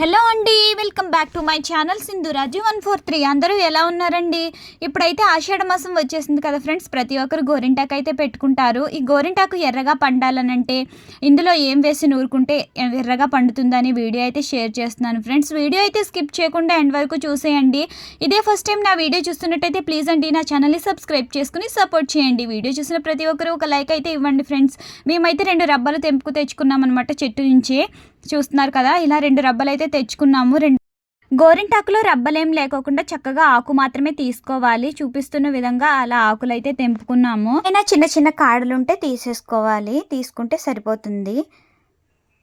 Hello అండి welcome back to my channel Sindhuraju one four three. అందరూ ఎలా ఉన్నారండి? ఇప్పుడైతే ఆషాఢ మాసం వచ్చేసింది కదా ఫ్రెండ్స్. ప్రతి ఒక్కరు గోరింటాకు అయితే పెట్టుకుంటారు. ఈ గోరింటాకు ఎర్రగా పండాలనంటే ఇందులో ఏం వేసి నూరుకుంటే ఎర్రగా పండుతుందని వీడియో అయితే షేర్ చేస్తున్నాను ఫ్రెండ్స్. వీడియో అయితే స్కిప్ చేయకుండా ఎండ్ వరకు చూసేయండి. ఇదే ఫస్ట్ టైం నా వీడియో చూస్తున్నట్టయితే ప్లీజ్ అండి నా ఛానల్ని సబ్స్క్రైబ్ చేసుకుని సపోర్ట్ చేయండి. వీడియో చూసిన ప్రతి ఒక్కరు ఒక లైక్ అయితే ఇవ్వండి ఫ్రెండ్స్. మేమైతే రెండు రబ్బలు తెంపుకు తెచ్చుకున్నాం అనమాట చెట్టు నుంచే. చూస్తున్నారు కదా ఇలా రెండు రబ్బలు అయితే తెచ్చుకున్నాము. రెండు గోరింటాకులో రబ్బలేం లేకోకుండా చక్కగా ఆకు మాత్రమే తీసుకోవాలి. చూపిస్తున్న విధంగా అలా ఆకులు అయితే తెంపుకున్నాము. అయినా చిన్న చిన్న కాడలుంటే తీసేసుకోవాలి. తీసుకుంటే సరిపోతుంది.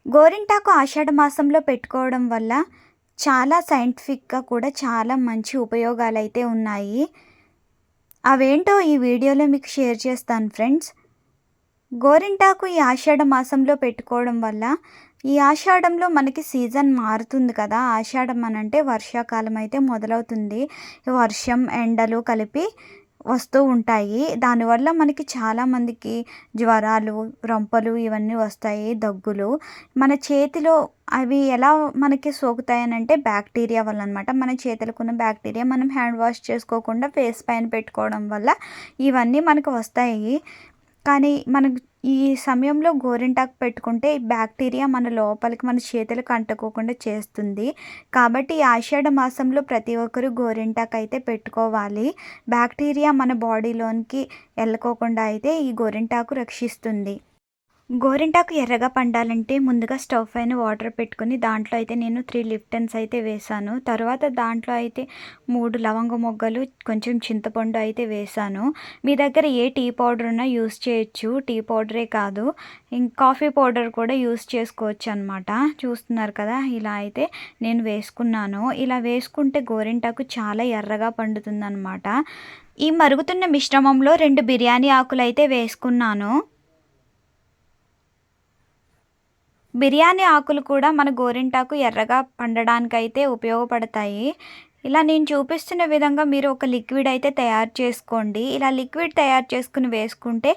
గోరింటాకు ఆషాఢ మాసంలో పెట్టుకోవడం వల్ల చాలా సైంటిఫిక్గా కూడా చాలా మంచి ఉపయోగాలు అయితే ఉన్నాయి. అవేంటో ఈ వీడియోలో మీకు షేర్ చేస్తాను ఫ్రెండ్స్. గోరింటాకు ఈ ఆషాఢ మాసంలో పెట్టుకోవడం వల్ల ఈ ఆషాఢంలో మనకి సీజన్ మారుతుంది కదా. ఆషాఢం అని అంటే వర్షాకాలం అయితే మొదలవుతుంది. వర్షం ఎండలు కలిపి వస్తూ ఉంటాయి. దానివల్ల మనకి చాలామందికి జ్వరాలు రొంపలు ఇవన్నీ వస్తాయి దగ్గులు. మన చేతిలో అవి ఎలా మనకి సోకుతాయనంటే బ్యాక్టీరియా వల్ల అనమాట మన చేతులకున్న బ్యాక్టీరియా మనం హ్యాండ్ వాష్ చేసుకోకుండా ఫేస్ పైన పెట్టుకోవడం వల్ల ఇవన్నీ మనకు వస్తాయి. కానీ మనం ఈ సమయంలో గోరింటాకు పెట్టుకుంటే ఈ బ్యాక్టీరియా మన లోపలికి మన చేతులకు అంటుకోకుండా చేస్తుంది. కాబట్టి ఆషాఢ మాసంలో ప్రతి ఒక్కరు గోరింటాకు అయితే పెట్టుకోవాలి. బ్యాక్టీరియా మన బాడీలోనికి వెళ్ళకోకుండా అయితే ఈ గోరింటాకు రక్షిస్తుంది. గోరింటాకు ఎర్రగా పండాలంటే ముందుగా స్టవ్ పైన వాటర్ పెట్టుకుని దాంట్లో అయితే నేను త్రీ లిప్టన్స్ అయితే వేసాను. తర్వాత దాంట్లో అయితే మూడు లవంగ మొగ్గలు కొంచెం చింతపండు అయితే వేసాను. మీ దగ్గర ఏ టీ పౌడర్ ఉన్నా యూస్ చేయొచ్చు. టీ పౌడరే కాదు. కాఫీ పౌడర్ కూడా యూస్ చేసుకోవచ్చు అనమాట చూస్తున్నారు కదా ఇలా అయితే నేను వేసుకున్నాను. ఇలా వేసుకుంటే గోరింటాకు చాలా ఎర్రగా పండుతుందన్నమాట. ఈ మరుగుతున్న మిశ్రమంలో రెండు బిర్యానీ ఆకులు అయితే వేసుకున్నాను. బిర్యానీ ఆకులు కూడా మన గోరింటాకు ఎర్రగా పండడానికైతే ఉపయోగపడతాయి. ఇలా నేను చూపిస్తున్న విధంగా మీరు ఒక లిక్విడ్ అయితే తయారు చేసుకోండి. ఇలా లిక్విడ్ తయారు చేసుకుని వేసుకుంటే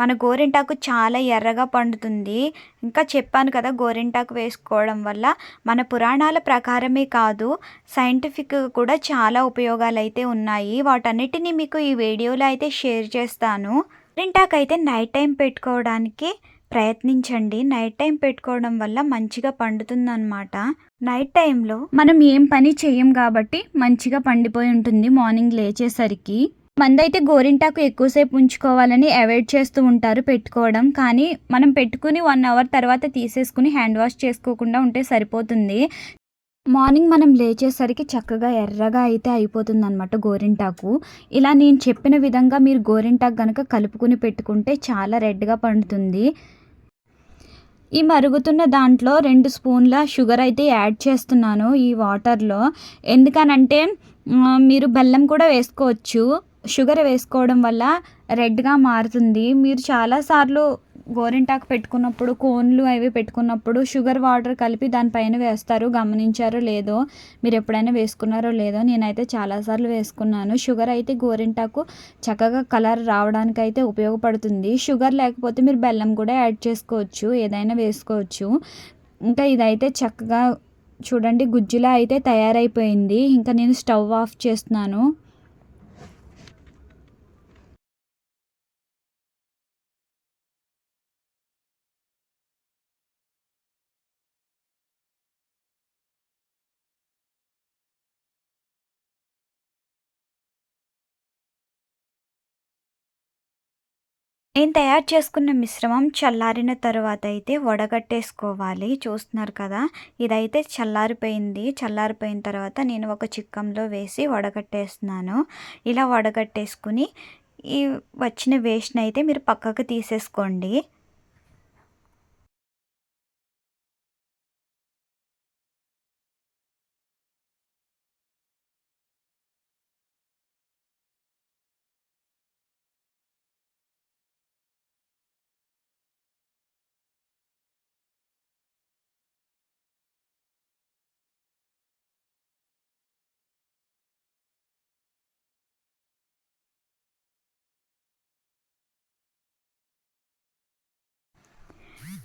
మన గోరింటాకు చాలా ఎర్రగా పండుతుంది. ఇంకా చెప్పాను కదా గోరింటాకు వేసుకోవడం వల్ల మన పురాణాల ప్రకారమే కాదు సైంటిఫిక్ కూడా చాలా ఉపయోగాలు అయితే ఉన్నాయి. వాటన్నిటిని మీకు ఈ వీడియోలో అయితే షేర్ చేస్తాను. గోరింటాకు అయితే నైట్ టైం పెట్టుకోవడానికి ప్రయత్నించండి. నైట్ టైం పెట్టుకోవడం వల్ల మంచిగా పండుతుందన్నమాట. నైట్ టైంలో మనం ఏం పని చేయం కాబట్టి మంచిగా పండిపోయి ఉంటుంది మార్నింగ్ లేచేసరికి. మందైతే గోరింటాకు ఎక్కువసేపు ఉంచుకోవాలని అవాయిడ్ చేస్తూ ఉంటారు పెట్టుకోవడం. కానీ మనం పెట్టుకుని వన్ అవర్ తర్వాత తీసేసుకుని హ్యాండ్ వాష్ చేసుకోకుండా ఉంటే సరిపోతుంది. మార్నింగ్ మనం లేచేసరికి చక్కగా ఎర్రగా అయితే అయిపోతుందన్నమాట గోరింటాకు. ఇలా నేను చెప్పిన విధంగా మీరు గోరింటాకు కనుక కలుపుకుని పెట్టుకుంటే చాలా రెడ్గా పండుతుంది. ఈ మరుగుతున్న దాంట్లో రెండు స్పూన్ల షుగర్ అయితే యాడ్ చేస్తున్నాను ఈ వాటర్లో. ఎందుకనంటే మీరు బెల్లం కూడా వేసుకోవచ్చు. షుగర్ వేసుకోవడం వల్ల రెడ్గా మారుతుంది. మీరు చాలాసార్లు గోరింటాకు పెట్టుకున్నప్పుడు కోన్లు అవి పెట్టుకున్నప్పుడు షుగర్ వాటర్ కలిపి దానిపైన వేస్తారు. గమనించారో లేదో మీరు ఎప్పుడైనా వేసుకున్నారో లేదో నేనైతే చాలాసార్లు వేసుకున్నాను. షుగర్ అయితే గోరింటాకు చక్కగా కలర్ రావడానికి అయితే ఉపయోగపడుతుంది. షుగర్ లేకపోతే మీరు బెల్లం కూడా యాడ్ చేసుకోవచ్చు ఏదైనా వేసుకోవచ్చు. ఇంకా ఇదైతే చక్కగా చూడండి గుజ్జులా అయితే తయారైపోయింది. ఇంకా నేను స్టవ్ ఆఫ్ చేస్తున్నాను. నేను తయారు చేసుకున్న మిశ్రమం చల్లారిన తర్వాత అయితే వడగట్టేసుకోవాలి. చూస్తున్నారు కదా ఇదైతే చల్లారిపోయింది. చల్లారిపోయిన తర్వాత నేను ఒక చిక్కంలో వేసి వడగట్టేస్తున్నాను. ఇలా వడగట్టేసుకుని ఈ వచ్చిన వేస్ట్ని అయితే మీరు పక్కకు తీసేసుకోండి.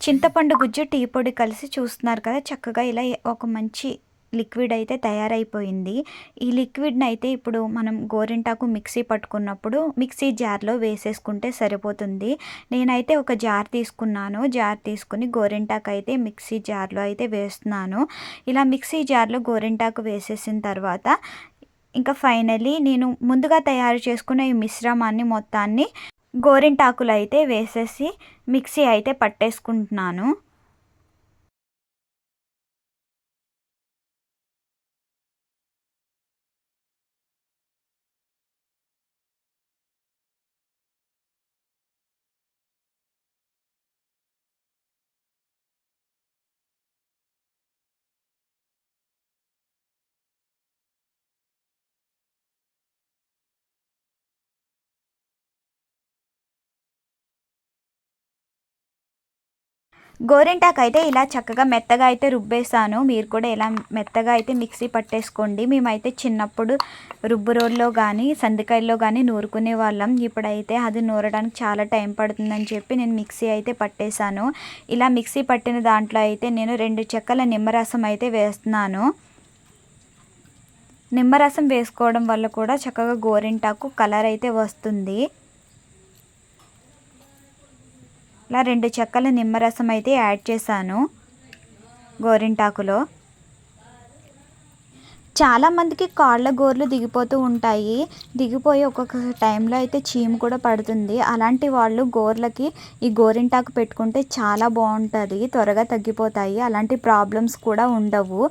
చింతపండు గుజ్జు టీ పొడి కలిసి చూస్తున్నారు కదా. చక్కగా ఇలా ఒక మంచి లిక్విడ్ అయితే తయారైపోయింది. ఈ లిక్విడ్ని అయితే ఇప్పుడు మనం గోరింటాకు మిక్సీ పట్టుకున్నప్పుడు మిక్సీ జార్లో వేసేసుకుంటే సరిపోతుంది. నేనైతే ఒక జార్ తీసుకున్నాను. జార్ తీసుకుని గోరింటాకు అయితే మిక్సీ జార్లో అయితే వేస్తున్నాను. ఇలా మిక్సీ జార్లో గోరింటాకు వేసేసిన తర్వాత ఇంకా ఫైనలీ నేను ముందుగా తయారు చేసుకున్న ఈ మిశ్రమాన్ని మొత్తాన్ని గోరింటాకులు అయితే వేసేసి మిక్సీ అయితే పట్టేసుకుంటున్నాను. గోరింటాకు అయితే ఇలా చక్కగా మెత్తగా అయితే రుబ్బేసాను మీరు కూడా ఇలా మెత్తగా అయితే మిక్సీ పట్టేసుకోండి. మేమైతే చిన్నప్పుడు రుబ్బు రోడ్లో కానీ సందికాయల్లో కానీ నూరుకునే వాళ్ళం. ఇప్పుడైతే అది నూరడానికి చాలా టైం పడుతుందని చెప్పి నేను మిక్సీ అయితే పట్టేశాను. ఇలా మిక్సీ పట్టిన దాంట్లో అయితే నేను రెండు చెక్కల నిమ్మరసం అయితే వేస్తున్నాను. నిమ్మరసం వేసుకోవడం వల్ల కూడా చక్కగా గోరింటాకు కలర్ అయితే వస్తుంది. ఇలా రెండు చెక్కల నిమ్మరసం అయితే యాడ్ చేశాను గోరింటాకులో. చాలామందికి కాళ్ళ గోర్లు దిగిపోతూ ఉంటాయి. దిగిపోయి ఒక్కొక్క టైంలో అయితే చీము కూడా పడుతుంది. అలాంటి వాళ్ళు గోర్లకి ఈ గోరింటాకు పెట్టుకుంటే చాలా బాగుంటుంది త్వరగా తగ్గిపోతాయి. అలాంటి ప్రాబ్లమ్స్ కూడా ఉండవు.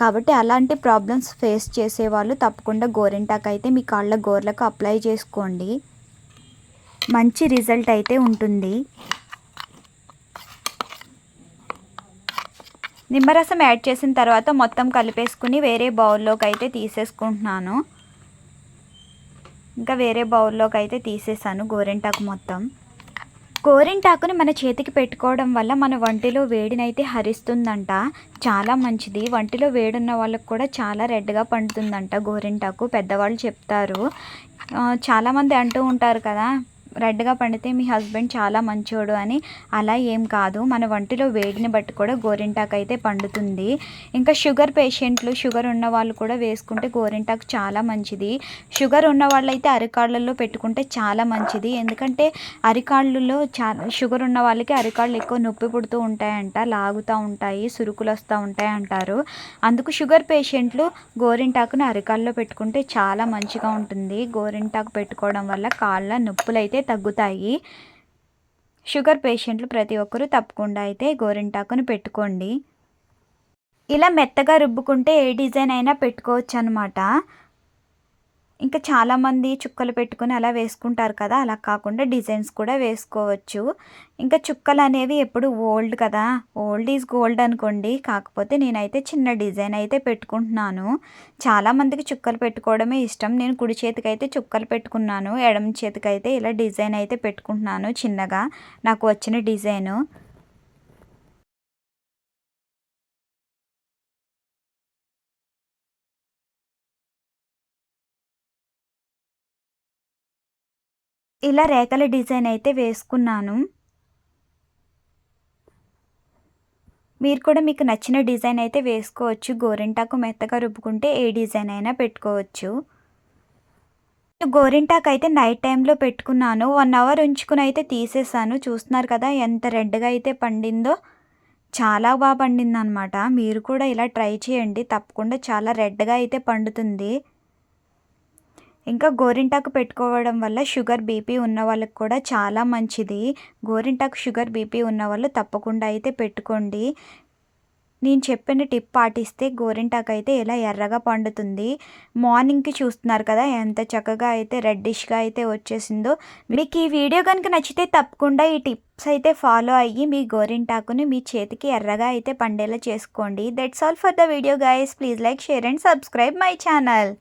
కాబట్టి అలాంటి ప్రాబ్లమ్స్ ఫేస్ చేసేవాళ్ళు తప్పకుండా గోరింటాకు అయితే మీ కాళ్ళ గోర్లకు అప్లై చేసుకోండి. మంచి రిజల్ట్ అయితే ఉంటుంది. నిమ్మరసం యాడ్ చేసిన తర్వాత మొత్తం కలిపేసుకుని వేరే బౌల్లోకి అయితే తీసేసుకుంటున్నాను. ఇంకా వేరే బౌల్లోకి అయితే తీసేసాను గోరింటాకు మొత్తం. గోరింటాకుని మన చేతికి పెట్టుకోవడం వల్ల మన వంటిలో వేడినైతే హరిస్తుందంట. చాలా మంచిది. వంటిలో వేడున్న వాళ్ళకి కూడా చాలా రెడ్గా పండుతుందంట గోరింటాకు. పెద్దవాళ్ళు చెప్తారు. చాలామంది అంటూ ఉంటారు కదా రెడ్గా పండితే మీ హస్బెండ్ చాలా మంచోడు అని అలా ఏం కాదు. మన వంటిలో వేడిని బట్టి కూడా గోరింటాకు అయితే పండుతుంది. ఇంకా షుగర్ పేషెంట్లు షుగర్ ఉన్న వాళ్ళు కూడా వేసుకుంటే గోరింటాకు చాలా మంచిది. షుగర్ ఉన్న వాళ్ళైతే అరికాళ్ళల్లో పెట్టుకుంటే చాలా మంచిది. ఎందుకంటే అరికాళ్ళలో చాలా షుగర్ ఉన్న వాళ్ళకి అరికాళ్ళు ఎక్కువ నొప్పి పుడుతూ ఉంటాయంట లాగుతూ ఉంటాయి సురుకులు వస్తూ ఉంటాయి అంటారు. అందుకు షుగర్ పేషెంట్లు గోరింటాకును అరికాళ్ళలో పెట్టుకుంటే చాలా మంచిగా ఉంటుంది. గోరింటాకు పెట్టుకోవడం వల్ల కాళ్ళ నొప్పులు అయితే తగ్గుతాయి. షుగర్ పేషెంట్లు ప్రతి ఒక్కరూ తప్పకుండా అయితే గోరింటాకుని పెట్టుకోండి. ఇలా మెత్తగా రుబ్బుకుంటే ఏ డిజైన్ అయినా పెట్టుకోవచ్చు అనమాట ఇంకా చాలామంది చుక్కలు పెట్టుకుని అలా వేసుకుంటారు కదా అలా కాకుండా డిజైన్స్ కూడా వేసుకోవచ్చు. ఇంకా చుక్కలు అనేవి ఎప్పుడు ఓల్డ్ కదా ఓల్డ్ ఈజ్ గోల్డ్ అనుకోండి. కాకపోతే నేనైతే చిన్న డిజైన్ అయితే పెట్టుకుంటున్నాను. చాలామందికి చుక్కలు పెట్టుకోవడమే ఇష్టం. నేను కుడి చేతికి అయితే చుక్కలు పెట్టుకున్నాను ఎడమ చేతికి అయితే ఇలా డిజైన్ అయితే పెట్టుకుంటున్నాను చిన్నగా నాకు వచ్చిన డిజైను. ఇలా రేఖల డిజైన్ అయితే వేసుకున్నాను. మీరు కూడా మీకు నచ్చిన డిజైన్ అయితే వేసుకోవచ్చు. గోరింటాకు మెత్తగా రుబ్బుకుంటే ఏ డిజైన్ అయినా పెట్టుకోవచ్చు. గోరింటాకు అయితే నైట్ టైంలో పెట్టుకున్నాను. వన్ అవర్ ఉంచుకుని అయితే తీసేసాను. చూస్తున్నారు కదా ఎంత రెడ్గా అయితే పండిందో. చాలా బాగా పండింది అనమాట మీరు కూడా ఇలా ట్రై చేయండి. తప్పకుండా చాలా రెడ్గా అయితే పండుతుంది. ఇంకా గోరింటాకు పెట్టుకోవడం వల్ల షుగర్ బీపీ ఉన్న వాళ్ళకి కూడా చాలా మంచిది. గోరింటాకు షుగర్ బీపీ ఉన్న వాళ్ళు తప్పకుండా అయితే పెట్టుకోండి. నేను చెప్పిన టిప్ పాటిస్తే గోరింటాకు అయితే ఇలా ఎర్రగా పండుతుంది. మార్నింగ్కి చూస్తున్నారు కదా ఎంత చక్కగా అయితే రెడ్డిష్గా అయితే వచ్చేసిందో. మీకు ఈ వీడియో కనుక నచ్చితే తప్పకుండా ఈ టిప్స్ అయితే ఫాలో అయ్యి మీ గోరింటాకుని మీ చేతికి ఎర్రగా అయితే పండేలా చేసుకోండి. That's all for the video guys please like share and subscribe my channel